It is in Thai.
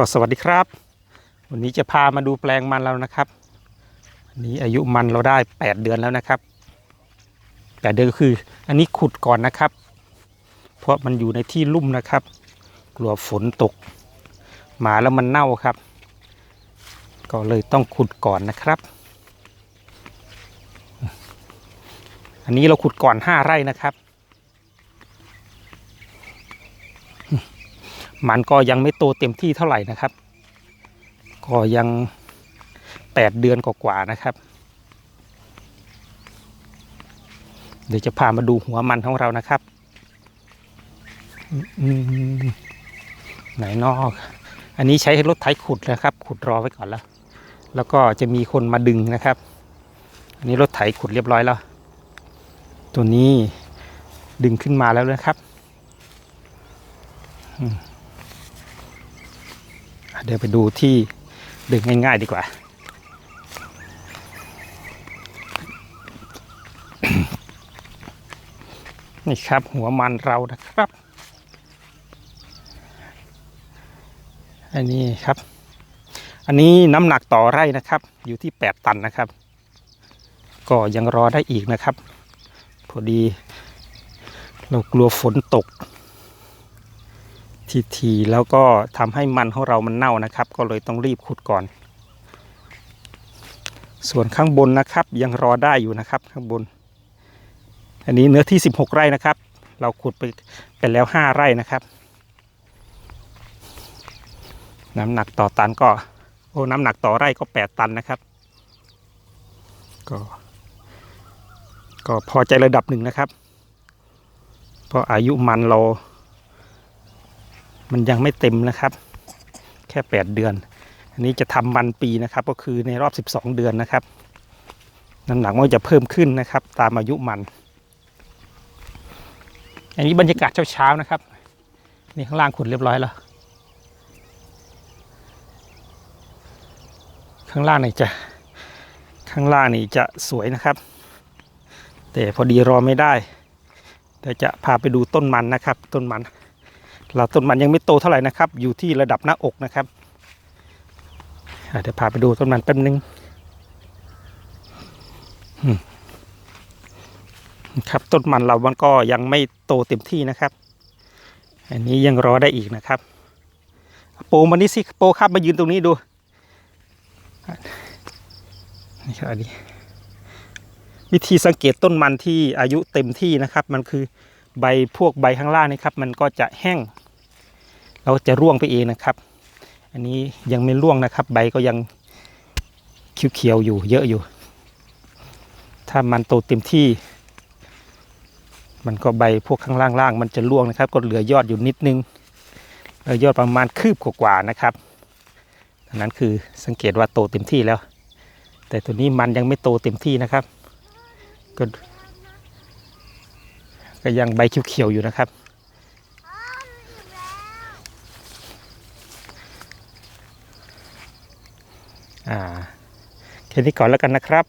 ก็สวัสดีครับ วันนี้จะพามาดูแปลงมันเรานะครับอันนี้อายุมันเราได้ 8 เดือนแล้วนะครับแปดเดือนก็คือ อันนี้ขุดก่อนนะครับ เพราะมันอยู่ในที่ลุ่มนะครับ กลัวฝนตก หมาแล้วมันเน่าครับ ก็เลยต้องขุดก่อนนะครับ อันนี้เราขุดก่อน 5 ไร่นะครับ มันก็ยังไม่โตเต็มที่เท่าไหร่นะครับ ก็ยังแปดเดือนกว่าๆนะครับ เดี๋ยวจะพามาดูหัวมันของเรานะครับไหนนอก อันนี้ใช้รถไถขุดนะครับ ขุดรอไว้ก่อนแล้ว แล้วก็จะมีคนมาดึงนะครับ อันนี้รถไถขุดเรียบร้อยแล้ว ตัวนี้ดึงขึ้นมาแล้วนะครับ เดี๋ยวไปดูที่ดึงง่ายๆดีกว่า นี่ครับหัวมันเรานะครับ อันนี้ครับ อันนี้น้ำหนักต่อไร่นะครับ อยู่ที่ 8 ตันนะครับ ก็ยังรอได้อีกนะครับ พอดี เรากลัวฝนตก ทีทีๆแล้วก็ทำให้มันของเรามันเน่านะครับ ก็เลยต้องรีบขุดก่อน ส่วนข้างบนนะครับยังรอได้อยู่นะครับข้างบน อันนี้เนื้อที่ 16 ไร่นะครับ เราขุดไปไปแล้ว 5 ไร่นะครับ น้ำหนักต่อตันก็โอ้น้ำหนักต่อไร่ก็ 8 ตันนะครับ ก็ก็พอใจระดับหนึ่งนะครับ เพราะอายุมันเรา มันยังไม่เต็มนะครับ แค่ 8 เดือน อันนี้จะทำมันปีนะครับ ก็คือในรอบ 12 เดือนนะครับน้ำหนักมันจะเพิ่มขึ้นนะครับ ตามอายุมัน อันนี้บรรยากาศเช้าๆนะครับ นี่ข้างล่างขุดเรียบร้อยแล้ว ข้างล่างนี่จะข้างล่างนี่จะสวยนะครับ แต่พอดีรอไม่ได้เดี๋ยวจะพาไปดูต้นมันนะครับ ต้นมัน เราต้นมันยังไม่โตเท่าไหร่นะครับ อยู่ที่ระดับหน้าอกนะครับเดี๋ยวพาไปดูต้นมันแป๊บนึงครับต้นมันเรามันก็ยังไม่โตเต็มที่นะครับ อันนี้ยังรอได้อีกนะครับ โปมานี่สิโปครับมายืนตรงนี้ดูนี่ครับอันนี้วิธีสังเกตต้นมันที่อายุเต็มที่นะครับ มันคือ ใบพวกใบข้างล่างนี่ครับ มันก็จะแห้ง เราจะร่วงไปเองนะครับ อันนี้ยังไม่ร่วงนะครับ ใบก็ยังเขียวๆอยู่ เยอะอยู่ ถ้ามันโตเต็มที่ มันก็ใบพวกข้างล่างๆมันจะร่วงนะครับ ก็เหลือยอดอยู่นิดนึงเหลือยอดประมาณคืบกว่าๆนะครับอันนั้นคือสังเกตว่าโตเต็มที่แล้ว แต่ตัวนี้มันยังไม่โตเต็มที่นะครับก็ ก็ยังใบเขียวๆอยู่นะครับ อ่า แค่นี้ก่อนแล้วกันนะครับ